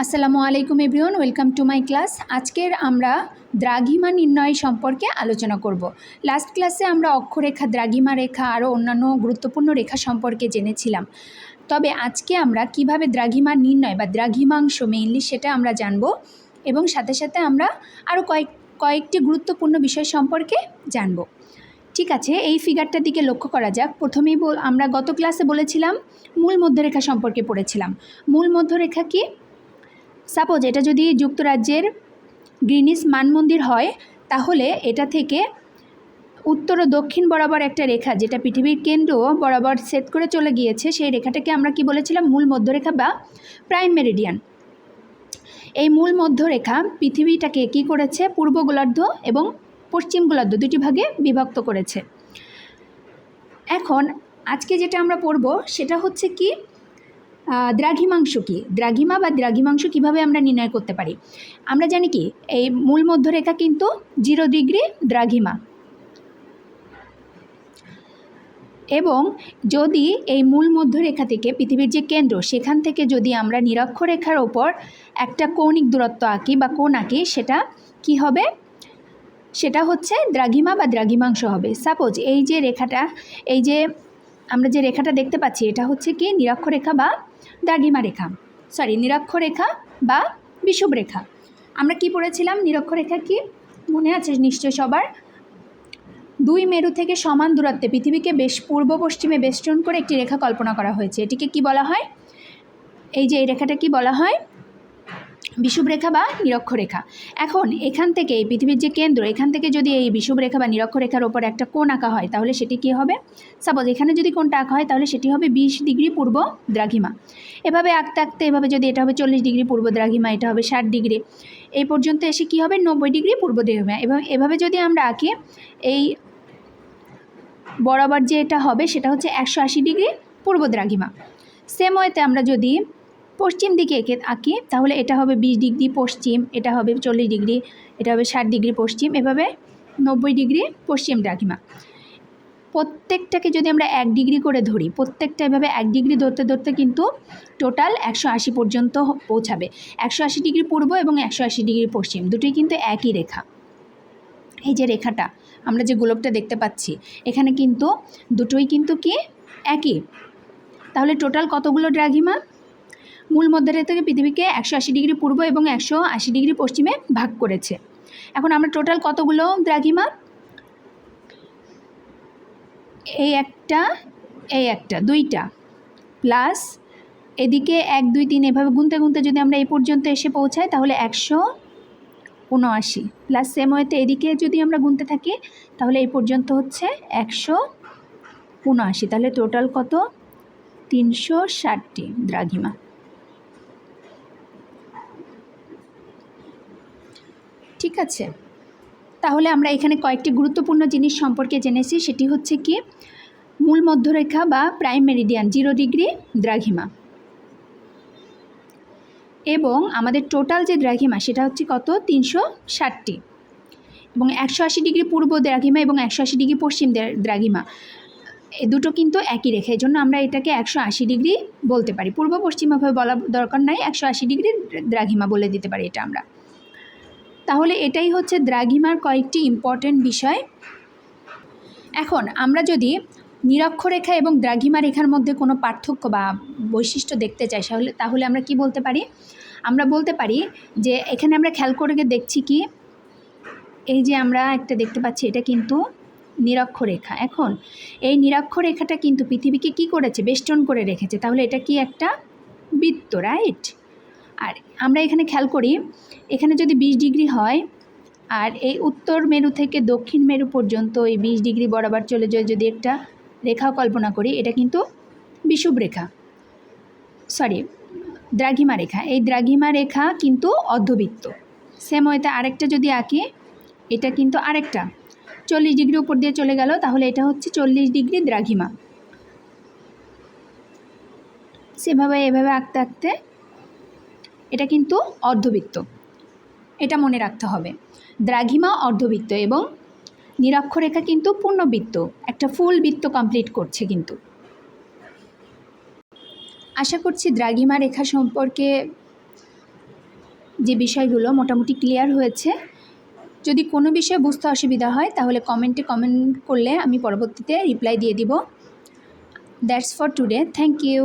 আসসালামু আলাইকুম everyone, welcome to my class. আজকের আমরা দ্রাঘিমা নির্ণয় সম্পর্কে আলোচনা করব। লাস্ট ক্লাসে আমরা অক্ষরেখা, দ্রাঘিমা রেখা, আরও অন্যান্য গুরুত্বপূর্ণ রেখা সম্পর্কে জেনেছিলাম। তবে আজকে আমরা কীভাবে দ্রাঘিমা নির্ণয় বা দ্রাঘিমাংশ মেইনলি সেটা আমরা জানব এবং সাথে সাথে আমরা আরও কয়েক, কয়েকটি গুরুত্বপূর্ণ বিষয় সম্পর্কে জানব। ঠিক আছে, এই ফিগারটার দিকে লক্ষ্য করা যাক। প্রথমেই আমরা গত ক্লাসে বলেছিলাম মূল মধ্যরেখা সম্পর্কে পড়েছিলাম। মূল মধ্যরেখা কি? সাপোজ এটা যদি যুক্তরাজ্যের গ্রিনিস মানমন্দির হয়, তাহলে এটা থেকে উত্তর ও দক্ষিণ বরাবর একটা রেখা, যেটা পৃথিবীর কেন্দ্র বরাবর সেট করে চলে গিয়েছে, সেই রেখাটাকে আমরা কি বলেছিলাম? মূল মধ্যরেখা বা প্রাইম মেরিডিয়ান। এই মূল মধ্যরেখা পৃথিবীটাকে কি করেছে? পূর্ব গোলার্ধ এবং পশ্চিম গোলার্ধ দুটি ভাগে বিভক্ত করেছে। এখন আজকে যেটা আমরা পড়ব, সেটা হচ্ছে কি? দ্রাঘিমাংশ কী? দ্রাঘিমা বা দ্রাঘিমাংশ কীভাবে আমরা নির্ণয় করতে পারি? আমরা জানি কি, এই মূল মধ্যরেখা কিন্তু জিরো ডিগ্রি দ্রাঘিমা। এবং যদি এই মূল মধ্যরেখা থেকে পৃথিবীর যে কেন্দ্র, সেখান থেকে যদি আমরা নিরক্ষরেখার ওপর একটা কৌণিক দূরত্ব আঁকি বা কোণ আঁকি, সেটা কি হবে? সেটা হচ্ছে দ্রাঘিমা বা দ্রাঘিমাংশ হবে। সাপোজ এই যে রেখাটা, এই যে আমরা যে রেখাটা দেখতে পাচ্ছি, এটা হচ্ছে কি নিরক্ষরেখা বা দ্রাঘিমা রেখা। সরি নিরক্ষরেখা বা বিষুব রেখা। আমরা কি পড়েছিলাম? নিরক্ষরেখা কি? মনে আছে নিশ্চয় সবার? দুই মেরু থেকে সমান দূরত্বে পৃথিবীকে বেশ পূর্ব পশ্চিমে বেষ্টন করে একটি রেখা কল্পনা করা হয়েছে। এটিকে কি বলা হয়? এই যে এই রেখাটা কি বলা হয়? বিষুবরেখা বা নিরক্ষরেখা। এখন এখান থেকে এই পৃথিবীর যে কেন্দ্র, এখান থেকে যদি এই বিষুবরেখা বা নিরক্ষরেখার ওপর একটা কোণ আঁকা হয়, তাহলে সেটি কি হবে? সাপোজ এখানে যদি কোণটা আঁকা হয়, তাহলে সেটি হবে বিশ ডিগ্রি পূর্ব দ্রাঘিমা। এভাবে আঁকতে আঁকতে এভাবে যদি এটা হবে চল্লিশ ডিগ্রি পূর্ব দ্রাঘিমা, এটা হবে ষাট ডিগ্রি। এই পর্যন্ত এসে কি হবে? নব্বই ডিগ্রি পূর্ব দ্রাঘিমা। এবং এভাবে যদি আমরা আঁকি, এই বরাবর যে এটা হবে, সেটা হচ্ছে একশো আশি ডিগ্রি পূর্ব দ্রাঘিমা। সেম ওয়েতে আমরা যদি পশ্চিম দিকে এঁকে আঁকি, তাহলে এটা হবে বিশ ডিগ্রি পশ্চিম, এটা হবে চল্লিশ ডিগ্রি, এটা হবে ষাট ডিগ্রি পশ্চিম, এভাবে নব্বই ডিগ্রি পশ্চিম দ্রাঘিমা প্রত্যেকটাকে যদি আমরা এক ডিগ্রি করে ধরি, প্রত্যেকটা এভাবে এক ডিগ্রি ধরতে ধরতে কিন্তু টোটাল একশো আশি পর্যন্ত পৌঁছাবে। একশো আশি ডিগ্রি পূর্ব এবং একশো আশি ডিগ্রি পশ্চিম, দুটোই কিন্তু একই রেখা। এই যে রেখাটা, আমরা যে গোলকটা দেখতে পাচ্ছি, এখানে কিন্তু দুটোই কিন্তু কি? একই। তাহলে টোটাল কতগুলো দ্রাঘিমা মূল মধ্যরেখা থেকে পৃথিবীকে একশো আশি ডিগ্রি পূর্ব এবং একশো আশি ডিগ্রি পশ্চিমে ভাগ করেছে। এখন আমরা টোটাল কতগুলো, দ্রাঘিমা? এই একটা এই একটা, দুইটা। প্লাস এদিকে এক, দুই, তিন এভাবে গুনতে গুনতে যদি আমরা এই পর্যন্ত এসে পৌঁছাই, তাহলে একশো উনআশি। প্লাস সেম ওয়েতে এদিকে যদি আমরা গুনতে থাকি, তাহলে এই পর্যন্ত হচ্ছে একশো উনআশি। তাহলে টোটাল কত? তিনশো ষাটটি দ্রাঘিমা। ঠিক আছে? তাহলে আমরা এখানে কয়েকটি গুরুত্বপূর্ণ জিনিস সম্পর্কে জেনেছি, সেটি হচ্ছে কি? মূল মধ্যরেখা বা প্রাইম মেরিডিয়ান, জিরো ডিগ্রি দ্রাঘিমা। এবং আমাদের টোটাল যে দ্রাঘিমা, সেটা হচ্ছে কত? তিনশো ষাটটি। এবং একশো আশি ডিগ্রি পূর্ব দ্রাঘিমা এবং একশো আশি ডিগ্রি পশ্চিম দ্রাঘিমা। এ দুটো কিন্তু একই রেখা এই জন্য আমরা এটাকে একশো আশি ডিগ্রি বলতে পারি। পূর্ব পশ্চিমভাবে বলা দরকার নাই, একশো আশি ডিগ্রি দ্রাঘিমা বলে দিতে পারি এটা আমরা। তাহলে এটাই হচ্ছে দ্রাঘিমার কয়েকটি ইম্পর্টেন্ট বিষয়। এখন আমরা যদি নিরক্ষরেখা এবং দ্রাঘিমা রেখার মধ্যে কোনো পার্থক্য বা বৈশিষ্ট্য দেখতে চাই, তাহলে তাহলে আমরা কি বলতে পারি? আমরা বলতে পারি যে এখানে আমরা খেয়াল করে দেখছি কি? এই যে আমরা একটা দেখতে পাচ্ছি, এটা কিন্তু নিরক্ষরেখা। এখন এই নিরক্ষরেখাটা কিন্তু পৃথিবীকে কি করেছে? বেষ্টন করে রেখেছে। তাহলে এটা কি একটা বৃত্ত রাইট আর আমরা এখানে খেয়াল করি, এখানে যদি বিশ ডিগ্রি হয় আর এই উত্তর মেরু থেকে দক্ষিণ মেরু পর্যন্ত এই বিশ ডিগ্রি বরাবর চলে যায় যদি একটা রেখা কল্পনা করি, এটা কিন্তু বিষুব রেখা। সরি দ্রাঘিমা রেখা। এই দ্রাঘিমা রেখা কিন্তু অর্ধবৃত্ত। সেম ওয়েতে আরেকটা যদি আঁকি, এটা কিন্তু আরেকটা। চল্লিশ ডিগ্রি উপর দিয়ে চলে গেল, তাহলে এটা হচ্ছে চল্লিশ ডিগ্রি দ্রাঘিমা। সেভাবে, এভাবে আঁকতে আঁকতে এটা কিন্তু অর্ধবৃত্ত। এটা মনে রাখতে হবে। দ্রাঘিমা অর্ধবৃত্ত এবং নিরক্ষরেখা কিন্তু পূর্ণবৃত্ত। একটা ফুল বৃত্ত কমপ্লিট করছে কিন্তু। আশা করছি দ্রাঘিমা রেখা সম্পর্কে যে বিষয়গুলো মোটামুটি ক্লিয়ার হয়েছে। যদি কোনো বিষয়ে বুঝতে অসুবিধা হয়, তাহলে কমেন্টে কমেন্ট করলে আমি পরবর্তীতে রিপ্লাই দিয়ে দিব। That's for today thank you